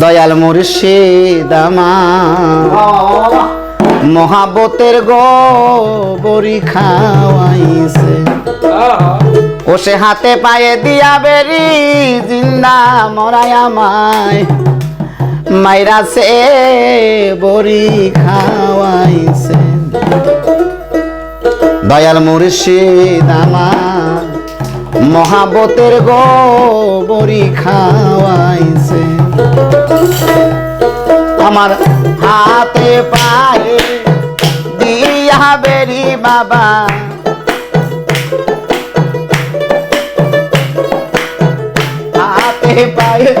দয়াল মুর্শিদ আমার। মহাবতের গরি খাওয়াইছে। ও সে হাতে পায়ে দিয়া বেরি, জিন্দা মরাই আমায়। মাইরা সে বরি খাওয়াইছে। দয়াল মুর্শিদ আমার। মহাবতের গোবরি খাওয়াইছে। আমার হাতে পায়ে দিয়া বেরি বাবা। হাতে পায়ে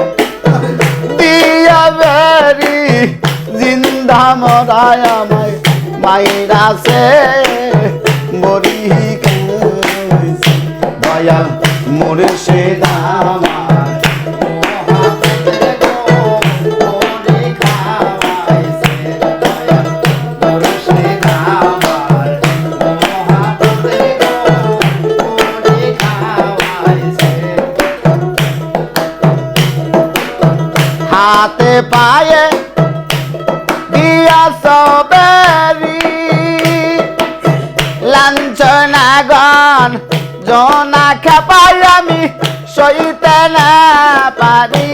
দিয়া বেরি, জিন্দা মরায় আমায় মাইরাছে। দয়াল মোরে সে হাতে পায়ে দিয়া সবেরি লাঞ্ছনাগণ জনা খেপাই আমি সইতে না পারি।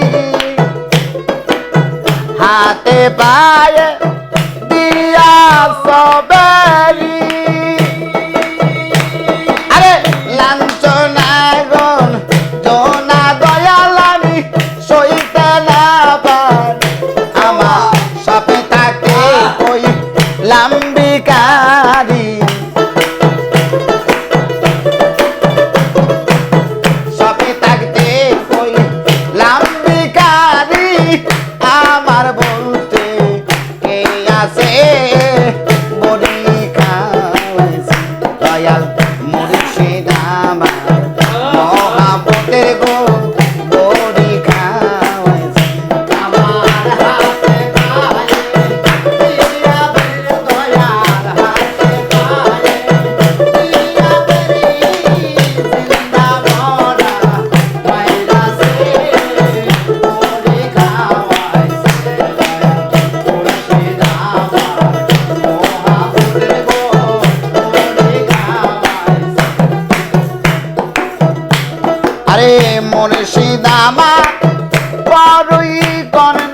হাতে পায়ে দিয়া সব রে মুর্শিদামা পরই করেন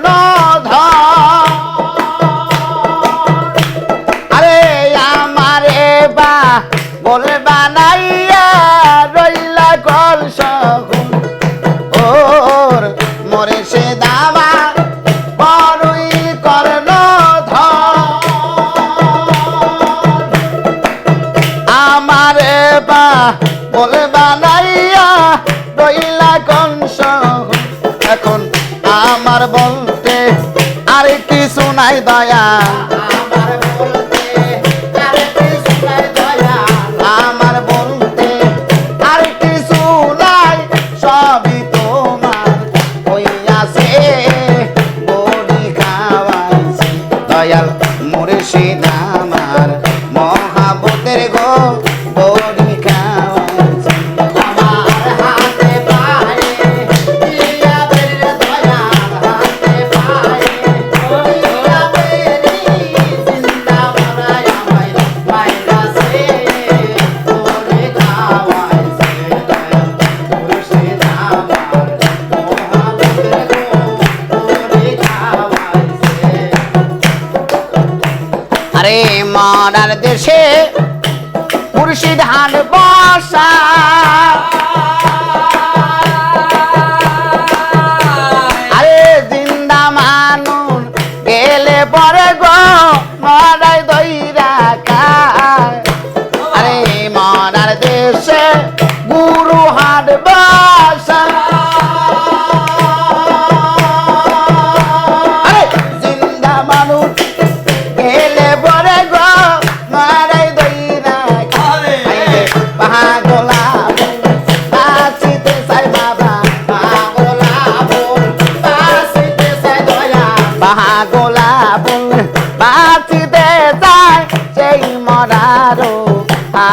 আমার বলতে আর কিছু নাই দয়া। মরার দেশে মুর্শিদ হান বসা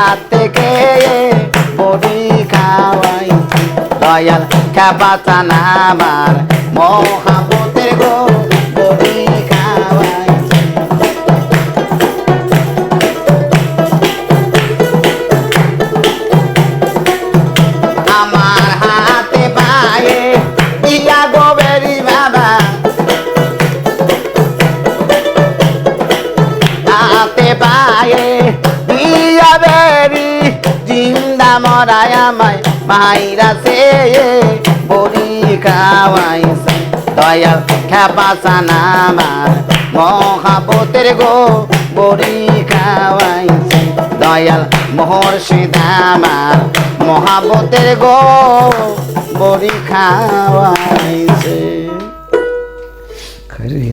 হাতে খেয়ে বড়ি খাওয়াই। দয়াল মরায় আমায়, মাইরা সে বড়ি খাওয়াইছে। দয়াল খেপাসান আমার মহাবতের গো বড়ি খাওয়াইছে। দয়াল মোহর আমার মহাবতের গো বড়ি খাওয়াইছে।